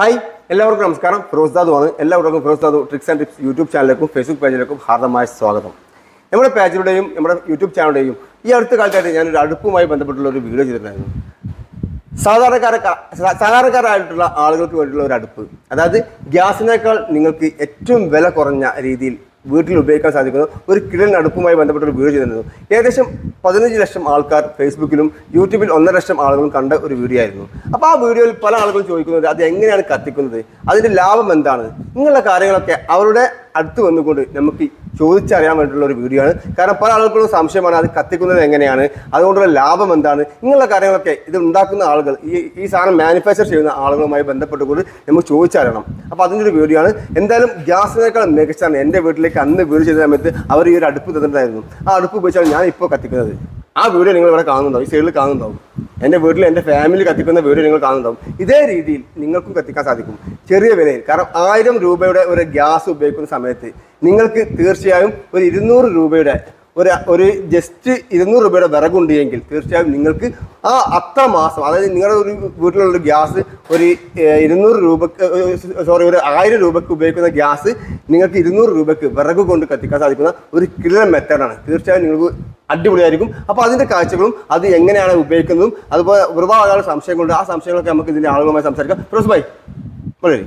Hi എല്ലാവർക്കും നമസ്കാരം. ഫിറോസ് ദാദു ആണ്. എല്ലാവർക്കും Firoz Dadu tricks and tips YouTube ചാനലിലേക്കും Facebook പേജിലേക്കും ഹാർദമായ സ്വാഗതം. നമ്മുടെ പേജിലൂടെയും നമ്മുടെ യൂട്യൂബ് ചാനലിന്റെയും ഈ അടുത്ത കാലത്തായിട്ട് ഞാനൊരു അടുപ്പുമായി ബന്ധപ്പെട്ടുള്ള ഒരു വീഡിയോ ചെയ്തിട്ടുണ്ടായിരുന്നു. സാധാരണക്കാരെ സാധാരണക്കാരായിട്ടുള്ള ആളുകൾക്ക് വേണ്ടിയുള്ള ഒരു അടുപ്പ്. അതായത് ഗ്യാസിനേക്കാൾ നിങ്ങൾക്ക് ഏറ്റവും വില കുറഞ്ഞ രീതിയിൽ വീട്ടിൽ ഉപയോഗിക്കാൻ സാധിക്കുന്നത് ഒരു കിഴൽ അടുപ്പുമായി ബന്ധപ്പെട്ട ഒരു വീഡിയോ ചെയ്തിരുന്നു. ഏകദേശം പതിനഞ്ച് ലക്ഷം ആൾക്കാർ ഫേസ്ബുക്കിലും യൂട്യൂബിൽ ഒന്നര ലക്ഷം ആളുകളും കണ്ട ഒരു വീഡിയോ ആയിരുന്നു. അപ്പോൾ ആ വീഡിയോയിൽ പല ആളുകളും ചോദിക്കുന്നത് അത് എങ്ങനെയാണ് കത്തിക്കുന്നത്? അതിന്റെ ലാഭം എന്താണ്? ഇങ്ങനെയുള്ള കാര്യങ്ങളൊക്കെ അവരുടെ അടുത്ത് വന്നുകൊണ്ട് നമുക്ക് ചോദിച്ചറിയാൻ വേണ്ടിയിട്ടുള്ള ഒരു വീഡിയോ ആണ്. കാരണം പല ആളുകൾക്കും സംശയമാണ് അത് കത്തിക്കുന്നത് എങ്ങനെയാണ് അതുകൊണ്ടുള്ള ലാഭം എന്താണ് ഇങ്ങനെയുള്ള കാര്യങ്ങളൊക്കെ ഇത് ഉണ്ടാക്കുന്ന ആളുകൾ ഈ ഈ സാധനം മാനുഫാക്ചർ ചെയ്യുന്ന ആളുകളുമായി ബന്ധപ്പെട്ടുകൊണ്ട് നമുക്ക് ചോദിച്ചറിയണം. അപ്പോൾ അതിന്റെ ഒരു വീഡിയോ ആണ്. എന്തായാലും ഗ്യാസിനേക്കാൾ മികച്ചാണ് എന്റെ വീട്ടിലേക്ക് അന്ന് വീട് ചെയ്ത സമയത്ത് അവർ ഈ ഒരു അടുപ്പ് തന്നിട്ടുണ്ടായിരുന്നു. ആ അടുപ്പ് ഉപയോഗിച്ചാണ് ഞാൻ ഇപ്പോൾ കത്തിക്കുന്നത്. ആ വീഡിയോ നിങ്ങൾ ഇവിടെ കാണുന്നുണ്ടാവും ഈ സൈഡിൽ കാണുന്നുണ്ടാവും എന്റെ വീട്ടിൽ എന്റെ ഫാമിലി കത്തിക്കുന്ന വീഡിയോ നിങ്ങൾ കാണുന്നുണ്ടാവും. ഇതേ രീതിയിൽ നിങ്ങൾക്കും കത്തിക്കാൻ സാധിക്കും. ചെറിയ വിലയിൽ. കാരണം ആയിരം രൂപയുടെ ഒരു ഗ്യാസ് ഉപയോഗിക്കുന്ന സമയത്ത് നിങ്ങൾക്ക് തീർച്ചയായും ഒരു ഇരുന്നൂറ് രൂപയുടെ ഒരു ഒരു ജസ്റ്റ് ഇരുന്നൂറ് രൂപയുടെ വിറകുണ്ട് എങ്കിൽ തീർച്ചയായും നിങ്ങൾക്ക് ആ അത്ര മാസം അതായത് നിങ്ങളുടെ ഒരു വീട്ടിലുള്ള ഗ്യാസ് ഒരു ഇരുന്നൂറ് രൂപക്ക് സോറി ഒരു ആയിരം രൂപയ്ക്ക് ഉപയോഗിക്കുന്ന ഗ്യാസ് നിങ്ങൾക്ക് ഇരുന്നൂറ് രൂപയ്ക്ക് വിറക് കൊണ്ട് കത്തിക്കാൻ സാധിക്കുന്ന ഒരു കിലർ മെത്തേഡാണ് തീർച്ചയായും നിങ്ങൾക്ക് അടിപൊളിയായിരിക്കും. അപ്പോൾ അതിന്റെ കാഴ്ചകളും അത് എങ്ങനെയാണ് ഉപയോഗിക്കുന്നതും അതുപോലെ ഒരുപാട് ആളുകൾ സംശയങ്ങളുണ്ട്. ആ സംശയങ്ങളൊക്കെ നമുക്ക് ഇതിന്റെ ആളുകളുമായി സംസാരിക്കാം. ഫിറോസ് ഭായി വളരെ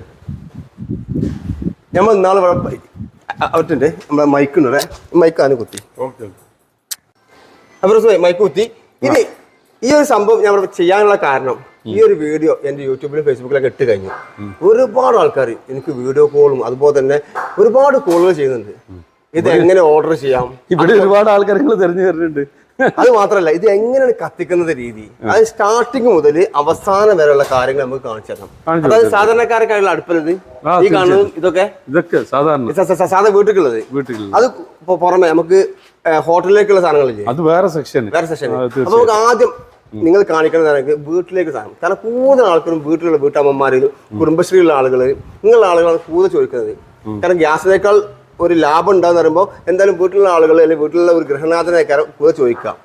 നമ്മൾ ഇന്നാൾ ഇവിടെ മൈക്ക് നമ്മുടെ മൈക്ക് ആണ് കുത്തി. ഓക്കെ ഫിറോസ് ഭായ് മൈക്ക് കുത്തി. ഇനി ഈ ഒരു സംഭവം ഞാൻ ചെയ്യാനുള്ള കാരണം ഈ ഒരു വീഡിയോ എന്റെ യൂട്യൂബിലും ഫേസ്ബുക്കിലൊക്കെ ഇട്ട് കഴിഞ്ഞു. ഒരുപാട് ആൾക്കാർ എനിക്ക് വീഡിയോ കോളും അതുപോലെ തന്നെ ഒരുപാട് കോളുകൾ ചെയ്യുന്നുണ്ട്. ഇത് എങ്ങനെ ഓർഡർ ചെയ്യാം? ഇവിടെ ഒരുപാട് ആൾക്കാർ നിങ്ങൾ തെരഞ്ഞു തരുന്നുണ്ട് അത് മാത്രമല്ല ഇത് എങ്ങനെയാണ് കത്തിക്കുന്നത് രീതി? അത് സ്റ്റാർട്ടിങ് മുതൽ അവസാനം വരെയുള്ള കാര്യങ്ങൾ നമുക്ക് കാണിച്ചു തരണം കാണിച്ചു അതായത് സാധാരണക്കാർക്കായുള്ള അടുപ്പത് ഈ കാണുന്നതും ഇതൊക്കെ? ഇതൊക്കെ സാധാരണ. സാധാരണ വീട്ടിലുള്ളത് അത് ഇപ്പൊ പുറമെ നമുക്ക് ഹോട്ടലിലേക്കുള്ള സാധനങ്ങളില്ലേ? അത് വേറെ സെക്ഷൻ വേറെ സെക്ഷൻ അപ്പൊ നമുക്ക് ആദ്യം നിങ്ങൾ കാണിക്കുന്നതാണെങ്കിൽ വീട്ടിലേക്ക് സാധനം. കാരണം കൂടുതൽ ആൾക്കാരും വീട്ടിലുള്ള വീട്ടമ്മമാര് കുടുംബശ്രീയിലുള്ള ആളുകൾ ഇങ്ങനെയുള്ള ആളുകളാണ് കൂടുതൽ ചോദിക്കുന്നത്. കാരണം ഗ്യാസിനേക്കാൾ ഒരു ലാഭം ഉണ്ടാന്ന് പറയുമ്പോൾ എന്തായാലും വീട്ടിലുള്ള ആളുകൾ അല്ലെങ്കിൽ വീട്ടിലുള്ള ഒരു ഗൃഹനാഥനെ കൂടെ ചോദിക്കാം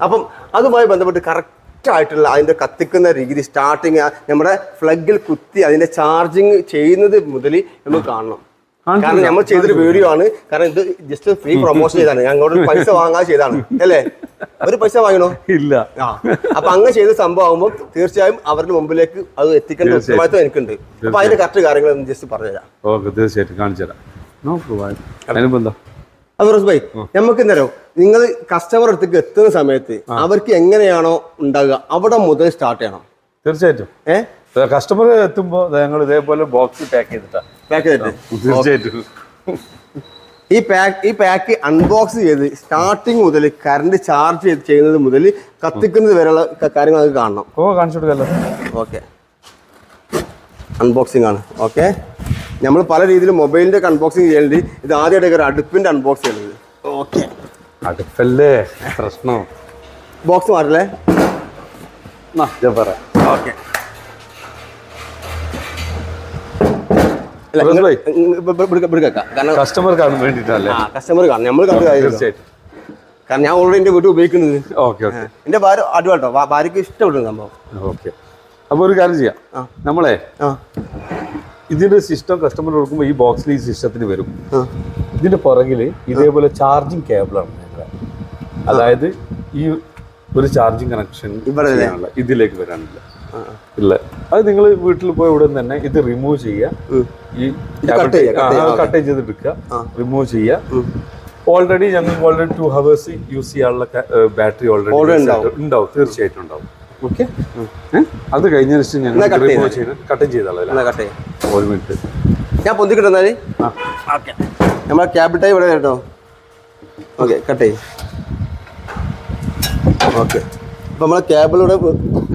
അപ്പം അതുമായി ബന്ധപ്പെട്ട് കറക്റ്റ് ആയിട്ടുള്ള അതിന്റെ കത്തിക്കുന്ന രീതി സ്റ്റാർട്ടിങ് നമ്മുടെ ഫ്ലഗിൽ കുത്തി അതിന്റെ ചാർജിങ് ചെയ്യുന്നത് മുതൽ നമ്മൾ കാണണം. കാരണം നമ്മൾ ചെയ്തൊരു വീഡിയോ ആണ്. കാരണം ഇത് ജസ്റ്റ് ഫ്രീ പ്രൊമോഷൻ ചെയ്താണ്. ഞാൻ അങ്ങോട്ട് പൈസ വാങ്ങാതെ ചെയ്താണ്. അല്ലേ? ഒരു പൈസ വാങ്ങണോ ഇല്ല. ആ. അപ്പൊ അങ്ങനെ ചെയ്ത സംഭവം ആകുമ്പോൾ തീർച്ചയായും അവരുടെ മുമ്പിലേക്ക് അത് എത്തിക്കേണ്ട ഉത്തരവാദിത്വം എനിക്കുണ്ട്. അപ്പൊ അതിന്റെ കറക്റ്റ് കാര്യങ്ങൾ ജസ്റ്റ് പറഞ്ഞുതരാം. ഓക്കെ തീർച്ചയായിട്ടും കാണിച്ചു തരാം അനുബന്ധം അത് റോസ് ഭായി നമുക്ക് എന്തോ നിങ്ങൾ കസ്റ്റമർ അടുത്തേക്ക് എത്തുന്ന സമയത്ത് അവർക്ക് എങ്ങനെയാണോ ഉണ്ടാകുക അവിടെ മുതൽ സ്റ്റാർട്ട് ചെയ്യണം. തീർച്ചയായിട്ടും. ഏഹ് കസ്റ്റമർ എത്തുമ്പോൾ ഞങ്ങൾ ഇതേപോലെ ബോക്സ് പാക്ക് ചെയ്തിട്ടാ. പാക്ക് ചെയ്തിട്ട്. തീർച്ചയായിട്ടും. ഈ പാക്ക് ഈ പാക്ക് അൺബോക്സ് ചെയ്ത് സ്റ്റാർട്ടിങ് മുതൽ കറണ്ട് ചാർജ് ചെയ്ത് ചെയ്യുന്നത് മുതൽ കത്തിക്കുന്നത് വരെയുള്ള കാര്യങ്ങൾ നമുക്ക് കാണണം. ഓ കാണിച്ചു കൊടുക്കല്ലോ ഓക്കെ അൺബോക്സിംഗ് ആണ്. ഓക്കെ നമ്മൾ പല രീതിയിൽ മൊബൈലിന്റെ അൺബോക്സിങ് ചെയ്യേണ്ടത് ഇത് ആദ്യമായിട്ട് ഒരു അടുപ്പിന്റെ അൺബോക്സ് ചെയ്യുന്നത് ഓക്കെ അടുപ്പല്ലേ പ്രശ്നം ബോക്സ് മാറില്ലേ പറയാം ഓക്കെ കസ്റ്റമർ കാണും നമ്മൾ കണ്ടു കാര്യം തീർച്ചയായിട്ടും കാരണം ഞാൻ ഓൾറെഡി എന്റെ വീട്ടിൽ ഉപയോഗിക്കുന്നത് ഓക്കെ ഓക്കെ എന്റെ ഭാര്യ അടിവാട്ടോ ഭാര്യക്ക് ഇഷ്ടപ്പെടുന്ന സംഭവം ഓക്കെ അപ്പോൾ ഒരു കാര്യം ചെയ്യാം നമ്മളെ ഇതിന്റെ സിസ്റ്റം കസ്റ്റമർ കൊടുക്കുമ്പോൾ ഈ ബോക്സിൽ ഈ സിസ്റ്റത്തിന് വരും. ഇതിന്റെ പുറകിൽ ഇതേപോലെ ചാർജിങ് കേബിളാണ് അതായത് ഈ ഒരു ചാർജിങ് കണക്ഷൻ? ഇതിലേക്ക് വരാനില്ല. ഇല്ല. അത് നിങ്ങൾ വീട്ടിൽ പോയ ഉടൻ തന്നെ ഇത് റിമൂവ് ചെയ്യുക. ഈ. കട്ട് ചെയ്ത് എടുക്കുക. ആ. റിമൂവ് ചെയ്യുക. ഓൾറെഡി ഞങ്ങൾക്ക് ഓൾറെഡി ടു ഹവേഴ്സ് യൂസ് ചെയ്യാനുള്ള ബാറ്ററി ഓൾറെഡി ഉണ്ടാവും. തീർച്ചയായിട്ടും ഉണ്ടാവും. ഓക്കെ അത് കഴിഞ്ഞ ഞങ്ങൾ റിമൂവ് ചെയ്ത് കട്ടും ചെയ്താളല്ലേ ഒരു മിനിറ്റ്. ഞാൻ പൊന്തി ആ. ഓക്കെ. നമ്മളെ ക്യാബിൾ ടൈം ഇവിടെ കേട്ടോ. ഓക്കെ കട്ട് ചെയ്യും. ഓക്കെ. അപ്പം നമ്മളെ ക്യാബിലൂടെ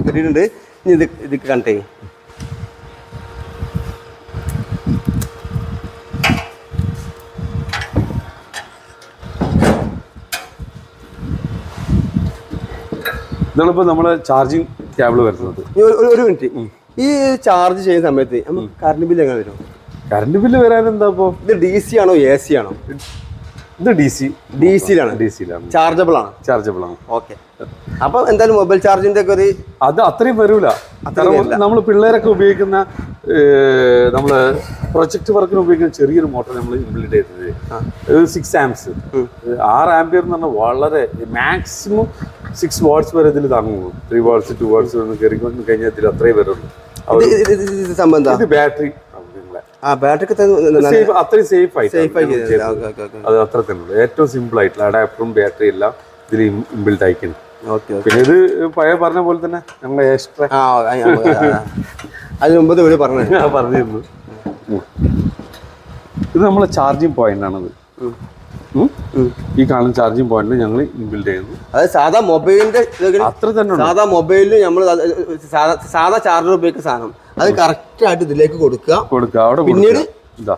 കിട്ടിയിട്ടുണ്ട്. ഇനി ഇത് ഇത് കണക്ട് ചെയ്യും. ഇതാണിപ്പോൾ നമ്മളെ ചാർജിങ് ക്യാബിൾ വരുന്നത്. ഒരു മിനിറ്റ്. ഈ ചാർജ് ചെയ്യുന്ന സമയത്ത് നമുക്ക് കറണ്ട് ബില്ല് എങ്ങനെ വരും? കറണ്ട് ബില്ല് വരാൻ എന്താ ഇത് ഡി സി ആണോ എ സി ആണോ? ഇത് ഡി സി ഡി സിയിലാണ് ഡി സിയിലാണ് ചാർജബിൾ ആണ്. ചാർജബിൾ ആണ്. ഓക്കെ അപ്പൊ എന്തായാലും മൊബൈൽ ചാർജിന്റെ ഒക്കെ ഒരു അത് അത്രയും വരൂല. നമ്മൾ പിള്ളേരൊക്കെ ഉപയോഗിക്കുന്ന നമ്മൾ നമ്മൾ പ്രൊജക്ട് വർക്കിന് ഉപയോഗിക്കുന്ന ചെറിയൊരു മോട്ടർ നമ്മൾ ഇംപ്ലിമെന്റ് ചെയ്തത്. സിക്സ് ആംസ് ആറ് ആംപിയർ എന്ന് പറഞ്ഞാൽ വളരെ മാക്സിമം സിക്സ് വാട്ട്സ് വരെ ഇതിൽ താങ്ങുള്ളൂ ത്രീ വാട്ട്സ് ടു വാട്ട്സ് കയറി കഴിഞ്ഞാൽ ഇതിൽ അത്രേ വരുള്ളൂ. സംഭവം എന്താ? ഇത് ബാറ്ററി ആ ബാറ്ററി സേഫ് അത്രയും സേഫ് ആയിട്ട് സേഫ് അത് അത്ര തന്നെ ഏറ്റവും സിമ്പിൾ ആയിട്ടുള്ള അഡാപ്റ്ററും ബാറ്ററി എല്ലാം ഇതിൽ ഇൻബിൽഡ് ആയിക്കുന്നു പിന്നെ ഇത് പഴയ പറഞ്ഞ പോലെ തന്നെ ഞങ്ങൾ എക്സ്ട്രാ. അതിന് മുമ്പ് ഞാൻ പറഞ്ഞിരുന്നു. ഇത് നമ്മളെ ചാർജിങ് പോയിന്റ് ആണത്? ഈ കാണുന്ന ചാർജിങ് പോയിന്റ് ഞങ്ങൾ ഇൻബിൽഡ് ചെയ്യുന്നു. അത് സാധാ മൊബൈലിന്റെ അത്ര തന്നെ സാധാ മൊബൈലിൽ നമ്മൾ സാധാ ചാർജർ ഉപയോഗിക്കുന്ന സാധനം. അത് കറക്റ്റ് ആയിട്ട് ഇതിലേക്ക് കൊടുക്കുക. കൊടുക്കുക അവിടെ പിന്നീട് ഇതാ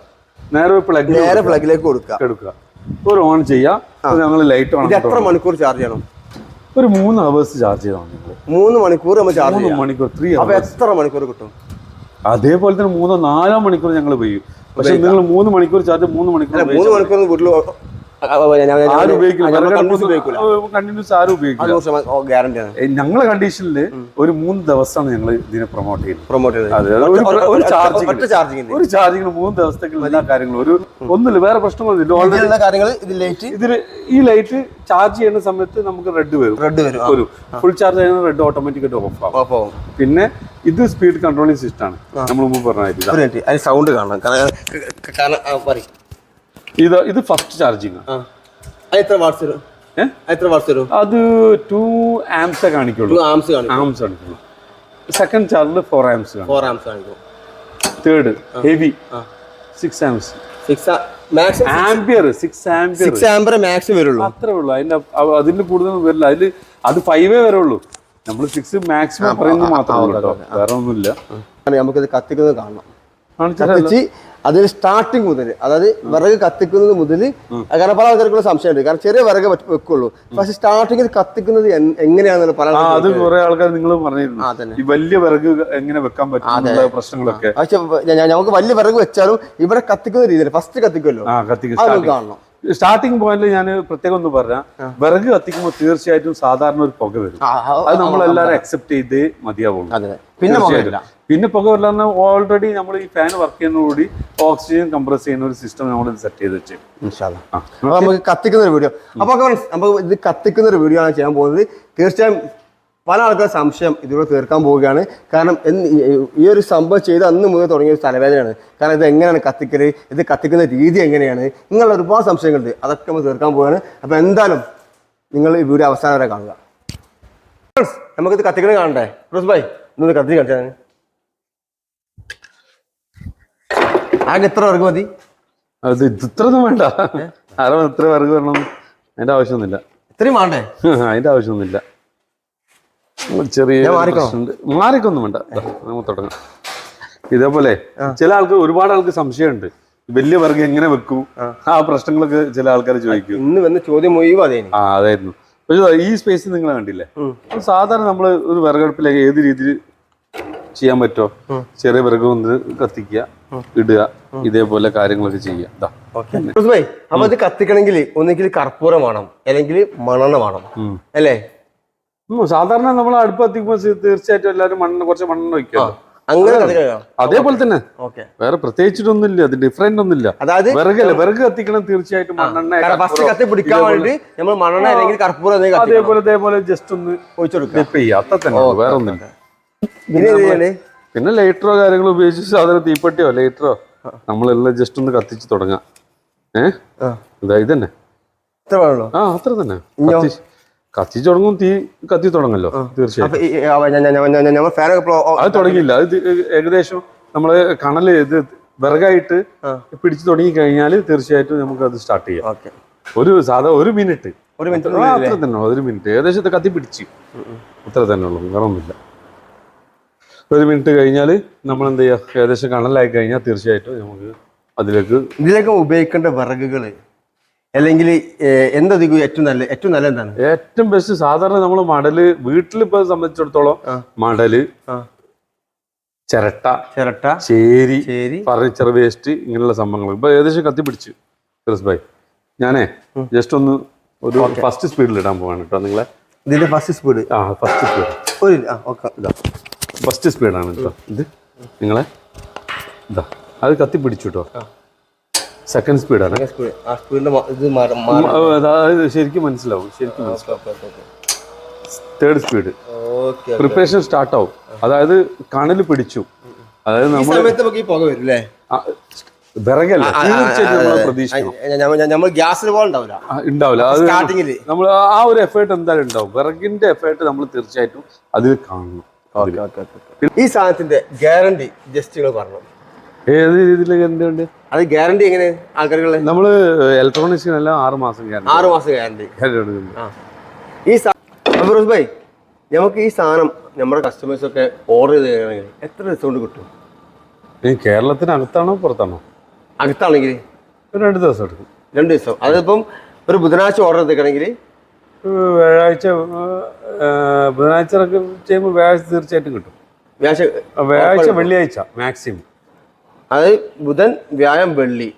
നേരെ പ്ലഗ് നേരെ പ്ലഗിലേക്ക് കൊടുക്കുക. എടുക്കുക. ഒരു ഓൺ ചെയ്യാം ഞങ്ങൾ ലൈറ്റ് ഓൺ എത്ര മണിക്കൂർ ചാർജ് ചെയ്യണം? ഒരു മൂന്ന് അവേഴ്സ് ചാർജ് ചെയ്താൽ മൂന്ന് മണിക്കൂർ നമ്മൾ ചാർജ് മൂന്ന് മണിക്കൂർ ത്രീ അപ്പൊ എത്ര മണിക്കൂർ കിട്ടും? അതേപോലെ തന്നെ മൂന്നോ നാലോ മണിക്കൂർ ഞങ്ങൾ പെയ്യും പക്ഷെ നിങ്ങൾ മൂന്ന് മണിക്കൂർ ചാർജ് മൂന്ന് മണിക്കൂർ മൂന്ന് മണിക്കൂർ വീട്ടിൽ കണ്ടിന്യൂസ് ആരും ഉപയോഗിക്കില്ല. ഞങ്ങളെ കണ്ടീഷനിൽ ഒരു മൂന്ന് ദിവസമാണ് ഞങ്ങൾ ഇതിനെ പ്രൊമോട്ട് ചെയ്യുന്നത്. പ്രൊമോട്ട് ചെയ്യുന്നത് ഒരു ചാർജിങ് ഒരു ചാർജിങ് മൂന്ന് ദിവസത്തേക്കുള്ള എല്ലാ കാര്യങ്ങളും. ഒരു ഒന്നുമില്ല വേറെ പ്രശ്നമൊന്നുമില്ല ഓൾറെഡി കാര്യങ്ങൾ ഇത് ലൈറ്റ് ഇതിൽ ഈ ലൈറ്റ് ചാർജ് ചെയ്യുന്ന സമയത്ത് നമുക്ക് റെഡ് വരും. റെഡ് വരും. ഒരു ഫുൾ ചാർജ് ചെയ്യുന്ന റെഡ് ഓട്ടോമാറ്റിക്കായിട്ട് ഓഫ് ആവും. ഓഫ് ആവും. പിന്നെ ഇത് സ്പീഡ് കൺട്രോളിംഗ് സിസ്റ്റം ആണ്. നമ്മൾ മുമ്പ് പറഞ്ഞ സൗണ്ട് കാണണം. കാരണം. ഇത് ഇത് ഫസ്റ്റ് ചാർജിങ് എത്ര വരും? ഏഹ് അത് എത്ര വാട്സ് വരും? അത് ടു ആംസേ കാണിക്കുള്ളൂ. ആംസ് ആംസ് കാണിക്കുള്ളൂ. സെക്കൻഡ് ചാർജിൽ ഫോർ ആംസ് ഫോർ ആംസ് കാണിക്കും. Third heavy. Six amps six maximum ampere six ampere six ampere max വരുള്ളൂ. അത്രേ ഉള്ളൂ. അതിന്റെ അതിന് കൂടുതൽ വരില്ല. അതിൽ അത് ഫൈവേ വരുള്ളൂ. നമ്മൾ സിക്സ് മാക്സിമം പറയുന്നത് മാത്രമേ ഉള്ളൂ കേട്ടോ. വേറെ ഒന്നുമില്ല. നമുക്കിത് കത്തിക്കുന്നത് കാണണം. കത്തിച്ച് അതിൽ സ്റ്റാർട്ടിങ് മുതൽ അതായത് വിറക് കത്തിക്കുന്നത് മുതൽ കാരണം പല ആൾക്കാർക്കുള്ള സംശയമുണ്ട് കാരണം ചെറിയ വിറക് വെക്കുള്ളൂ പക്ഷെ സ്റ്റാർട്ടിങ്ങിൽ കത്തിക്കുന്നത് എങ്ങനെയാണെന്നുള്ള പല അത് കുറെ ആൾക്കാർ നിങ്ങൾ പറഞ്ഞിരുന്നു ഈ വലിയ വിറക് എങ്ങനെ വെക്കാൻ പറ്റും പ്രശ്നങ്ങളൊക്കെ പക്ഷെ നമുക്ക് വലിയ വിറക് വെച്ചാലും ഇവിടെ കത്തിക്കുന്ന രീതിയിൽ ഫസ്റ്റ് കത്തിക്കുമല്ലോ കാണണം സ്റ്റാർട്ടിങ് പോയിന്റിൽ ഞാൻ പ്രത്യേകം ഒന്ന് പറഞ്ഞ വിറക് കത്തിക്കുമ്പോൾ തീർച്ചയായിട്ടും സാധാരണ ഒരു പുക വരും. അത് നമ്മൾ എല്ലാവരും അക്സെപ്റ്റ് ചെയ്ത് മതിയാവുള്ളൂ. അതെ പിന്നെ. പിന്നെ പുക വരില്ല ഓൾറെഡി നമ്മൾ ഈ ഫാൻ വർക്ക് ചെയ്യുന്നതോടുകൂടി ഓക്സിജൻ കംപ്രസ് ചെയ്യുന്ന ഒരു സിസ്റ്റം നമ്മൾ സെറ്റ് ചെയ്ത് വെച്ചു. നമുക്ക് കത്തിക്കുന്ന ഒരു വീഡിയോ അപ്പൊ ഇത് കത്തിക്കുന്ന ഒരു വീഡിയോ ആണ് ചെയ്യാൻ പോകുന്നത്. തീർച്ചയായും പല ആൾക്കാർ സംശയം ഇതിലൂടെ തീർക്കാൻ പോവുകയാണ്. കാരണം എന്ന് ഈ- ഒരു സംഭവം ചെയ്ത് അന്ന് മുതൽ തുടങ്ങിയ ഒരു തലവേദനയാണ്. കാരണം ഇത് എങ്ങനെയാണ് കത്തിക്കൽ? ഇത് കത്തിക്കുന്ന രീതി എങ്ങനെയാണ്? നിങ്ങളുടെ ഒരുപാട് സംശയങ്ങളുണ്ട്. അതൊക്കെ നമ്മൾ തീർക്കാൻ പോവുകയാണ്. അപ്പോൾ എന്തായാലും നിങ്ങൾ ഈ വീഡിയോ അവസാനം വരെ കാണുക. നമുക്കിത് കത്തിക്കണ കാണണ്ടേ? റോസ് ബൈ ഇന്ന് കത്തി കാണിച്ചാൽ ആകെ എത്ര പേർക്ക് മതി. അത് ഇത് ഇത്രയൊന്നും വേണ്ട. ആരോ എത്ര വിറക് വരണം അതിന്റെ ആവശ്യമൊന്നുമില്ല. ഇത്രയും വേണ്ടേ? അതിന്റെ ആവശ്യമൊന്നുമില്ല. ചെറിയ. മാറിക്കൊന്നും വേണ്ട. നമുക്ക് തുടങ്ങാം. ഇതേപോലെ ചില ആൾക്ക് ഒരുപാട് ആൾക്ക് സംശയമുണ്ട്. വലിയ വർഗം എങ്ങനെ വെക്കും? ആ. പ്രശ്നങ്ങളൊക്കെ ചില ആൾക്കാർ ചോദിക്കും. ഇന്ന് വന്ന ചോദ്യം മുഴുവൻ ആ അതായിരുന്നു. പക്ഷേ ഈ സ്പേസ് നിങ്ങൾ കണ്ടില്ലേ? സാധാരണ നമ്മൾ ഒരു വിറകടുപ്പിലേക്ക് ഏത് രീതിയിൽ ചെയ്യാൻ പറ്റുമോ? ചെറിയ വിറക് ഒന്ന് കത്തിക്കുക ഇടുക ഇതേപോലെ കാര്യങ്ങളൊക്കെ ചെയ്യുക. കത്തിക്കണമെങ്കിൽ ഒന്നെങ്കിൽ കർപ്പൂരം വേണം അല്ലെങ്കിൽ മണന വേണം. അല്ലേ? സാധാരണ നമ്മൾ അടുപ്പ് കത്തിക്കുമ്പോൾ തീർച്ചയായിട്ടും എല്ലാവരും മണ്ണെണ്ണ കുറച്ച് മണ്ണെണ്ണ വയ്ക്കുമല്ലോ അങ്ങനെ അതേപോലെ തന്നെ. വേറെ വേറെ പ്രത്യേകിച്ചിട്ടൊന്നുമില്ല അത് ഡിഫറെന്റ് ഒന്നുമില്ല. അതായത് വിറകല്ല വിറക് കത്തിക്കണം തീർച്ചയായിട്ടും മണ്ണെണ്ണ ഫസ്റ്റ് കത്തി പിടിക്കാൻ വേണ്ടി നമ്മൾ അല്ലെങ്കിൽ കർപ്പൂരം അതേപോലെ അതേപോലെ ജസ്റ്റ് ഒന്ന് ഡിപ്പ് ചെയ്യുക. അത്ര തന്നെ വേറെ ഒന്നുമില്ല. പിന്നെ ലൈറ്ററോ കാര്യങ്ങളോ ഉപയോഗിച്ച് സാധനം തീപ്പെട്ടിയോ ലൈറ്ററോ നമ്മളെല്ലാം ജസ്റ്റ് ഒന്ന് കത്തിച്ച് തുടങ്ങാം. ഏഹ് ഇതായി തന്നെ ആ അത്ര തന്നെ. കത്തിച്ച് തുടങ്ങും തീ കത്തി തുടങ്ങല്ലോ തീർച്ചയായും അത് തുടങ്ങിയില്ല. അത് ഇത് ഏകദേശം നമ്മൾ കണൽ ഇത് വിറകായിട്ട്. പിടിച്ചു തുടങ്ങി കഴിഞ്ഞാൽ തീർച്ചയായിട്ടും നമുക്ക് അത് സ്റ്റാർട്ട് ചെയ്യാം. ഒരു സാധാ ഒരു മിനിറ്റ്. ഒരു മിനിറ്റ്. അത്ര തന്നെ ഒരു മിനിറ്റ്. ഏകദേശം കത്തി പിടിച്ച്. അത്ര തന്നെ ഉള്ളൂ. വേറെ ഒന്നുമില്ല ഒരു മിനിറ്റ് കഴിഞ്ഞാൽ നമ്മൾ എന്ത് ചെയ്യുക ഏകദേശം കണലായി കഴിഞ്ഞാൽ തീർച്ചയായിട്ടും നമുക്ക് അതിലേക്ക് ഇതിലേക്ക് ഉപയോഗിക്കേണ്ട വിറകുകൾ അല്ലെങ്കിൽ എന്തധികം ഏറ്റവും നല്ല ഏറ്റവും നല്ല എന്താണ്? ഏറ്റവും ബെസ്റ്റ് സാധാരണ നമ്മൾ മടൽ വീട്ടിലിപ്പോ സംബന്ധിച്ചിടത്തോളം. മടൽ ചിരട്ട ചിരട്ട ചേരി ചേരി. ഫർണിച്ചർ വേസ്റ്റ് ഇങ്ങനെയുള്ള സംഭവങ്ങൾ ഇപ്പൊ ഏകദേശം കത്തിപ്പിടിച്ചു ഫിറസ് ഭായ്. ഞാനേ ജസ്റ്റ് ഒന്ന് ഒരു ഫസ്റ്റ് സ്പീഡിൽ ഇടാൻ പോവാണ് കേട്ടോ നിങ്ങളെ. ഇതിന്റെ ഫസ്റ്റ് സ്പീഡ് ആ ഫസ്റ്റ് സ്പീഡ് ഒരു ഇതാ. ഫസ്റ്റ് സ്പീഡാണ് കേട്ടോ ഇത്. നിങ്ങളെ ഇതാ. അത് കത്തിപ്പിടിച്ചു കേട്ടോ. സെക്കൻഡ് സ്പീഡാണ് അതായത് ശരിക്കും മനസ്സിലാവും ശരിക്കും മനസ്സിലാവും. തേർഡ് സ്പീഡ് പ്രിപ്പറേഷൻ സ്റ്റാർട്ട് ആവും. അതായത് കണൽ പിടിച്ചു. അതായത് നമ്മൾ വിറകല്ല തീർച്ചയായിട്ടും നമ്മൾ പ്രതീക്ഷിക്കണം. ഗ്യാസിന് ഉണ്ടാവില്ല. അത് നമ്മൾ ആ ഒരു എഫേർട്ട് എന്തായാലും ഉണ്ടാവും. വിറകിന്റെ എഫേർട്ട് നമ്മൾ തീർച്ചയായിട്ടും അതിൽ കാണണം. ഈ സാധനത്തിന്റെ ഗ്യാരണ്ടി ജസ്റ്റ് പറഞ്ഞു. ഏത് രീതിയിൽ എന്തുകൊണ്ട് അത് ഗ്യാരണ്ടി എങ്ങനെ ആൾക്കാരുകളെ നമ്മൾ ഇലക്ട്രോണിക്സിനെല്ലാം ആറ് മാസം ഗ്യാരണ്ടി ആറ് മാസം ഗ്യാരണ്ടി. ഈ ഫിറോസ് ഭായി നമുക്ക് ഈ സാധനം നമ്മുടെ കസ്റ്റമേഴ്സ് ഒക്കെ ഓർഡർ ചെയ്ത് കഴിയണമെങ്കിൽ എത്ര ഡിസ്കൗണ്ട് കിട്ടും? ഈ കേരളത്തിനകത്താണോ പുറത്താണോ? അകത്താണെങ്കിൽ രണ്ട് ദിവസം എടുക്കും. രണ്ട് ദിവസം. അതിപ്പം ഒരു ബുധനാഴ്ച ഓർഡർ എടുക്കണമെങ്കിൽ വ്യാഴാഴ്ച ബുധനാഴ്ച ചെയ്യുമ്പോൾ വ്യാഴാഴ്ച തീർച്ചയായിട്ടും കിട്ടും. വ്യാഴാഴ്ച വെള്ളിയാഴ്ച മാക്സിമം അത് ബുധൻ വ്യാഴം വെള്ളി.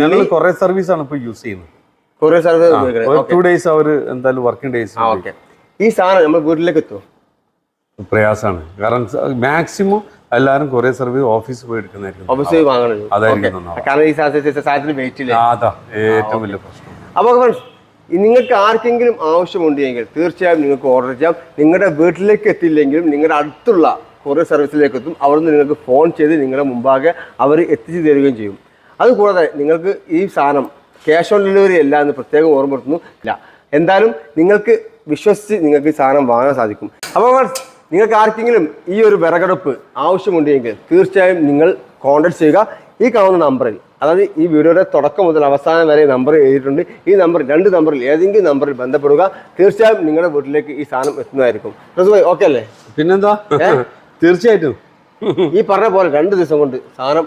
ഞങ്ങൾ കുറെ സർവീസ് ആണ് ഇപ്പൊ യൂസ് ചെയ്യുന്നത്. സർവീസ് ടു ഡേയ്സ് അവർ എന്തായാലും വർക്കിംഗ് ഡേയ്സ് ആ ഓക്കെ ഈ സാധനം നമ്മൾ വീട്ടിലേക്ക് എത്തുമോ പ്രയാസമാണ് കാരണം മാക്സിമം എല്ലാവരും കൊറിയർ സർവീസ് ഓഫീസിൽ പോയി എടുക്കുന്നതായിരിക്കും. അതായിരിക്കും നന്നാവുക. കാരണം ഈ സാധനത്തിന് വെയിറ്റ് ഇല്ല? അതാ. ഏറ്റവും വലിയ പ്രശ്നം. അപ്പോൾ ഫ്രണ്ട്സ് നിങ്ങൾക്ക് ആർക്കെങ്കിലും ആവശ്യമുണ്ടെങ്കിൽ തീർച്ചയായും നിങ്ങൾക്ക് ഓർഡർ ചെയ്യാം. നിങ്ങളുടെ വീട്ടിലേക്ക് എത്തിയില്ലെങ്കിലും നിങ്ങളുടെ അടുത്തുള്ള കൊറിയർ സർവീസിലേക്ക് എത്തും അവിടുന്ന് നിങ്ങൾക്ക് ഫോൺ ചെയ്ത് നിങ്ങളുടെ മുമ്പാകെ അവർ എത്തിച്ചു തരികയും ചെയ്യും. അതുകൂടാതെ നിങ്ങൾക്ക് ഈ സാധനം ക്യാഷ് ഓൺ ഡെലിവറി അല്ല എന്ന് പ്രത്യേകം ഓർമ്മപ്പെടുത്തുന്നു. ഇല്ല. എന്തായാലും നിങ്ങൾക്ക് വിശ്വസിച്ച് നിങ്ങൾക്ക് ഈ സാധനം വാങ്ങാൻ സാധിക്കും. അപ്പോൾ നിങ്ങൾക്ക് ആർക്കെങ്കിലും ഈ ഒരു വിറകടുപ്പ് ആവശ്യമുണ്ടെങ്കിൽ തീർച്ചയായും നിങ്ങൾ കോൺടാക്ട് ചെയ്യുക. ഈ കാണുന്ന നമ്പറിൽ അതായത് ഈ വീഡിയോയുടെ തുടക്കം മുതൽ അവസാനം വരെ നമ്പർ എഴുതിയിട്ടുണ്ട്. ഈ നമ്പർ രണ്ട് നമ്പറിൽ ഏതെങ്കിലും നമ്പറിൽ ബന്ധപ്പെടുക. തീർച്ചയായും നിങ്ങളുടെ വീട്ടിലേക്ക് ഈ സാധനം എത്തുന്നതായിരിക്കും. ഓക്കെ അല്ലേ? പിന്നെന്താ? തീർച്ചയായിട്ടും. ഈ പറഞ്ഞ പോലെ രണ്ട് ദിവസം കൊണ്ട് സാധനം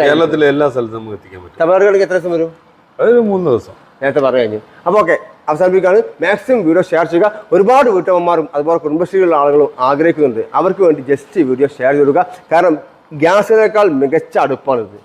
കേരളത്തിലെ എല്ലാ സ്ഥലത്തും നമുക്ക് എത്തിക്കാൻ പറ്റും. തമിഴ്നാടുകളിലേക്ക് എത്ര ദിവസം വരും? അതൊരു മൂന്ന് ദിവസം. നേരത്തെ പറഞ്ഞു കഴിഞ്ഞു. അപ്പോൾ ഓക്കെ അവസാനിപ്പിക്കുകയാണ്. മാക്സിമം വീഡിയോ ഷെയർ ചെയ്യുക. ഒരുപാട് വീട്ടമ്മമാരും അതുപോലെ കുടുംബശ്രീയിലുള്ള ആളുകളും ആഗ്രഹിക്കുന്നുണ്ട്. അവർക്ക് വേണ്ടി ജസ്റ്റ് വീഡിയോ ഷെയർ ചെയ്ത് കൊടുക്കുക. കാരണം ഗ്യാസിനേക്കാൾ മികച്ച അടുപ്പാണിത്.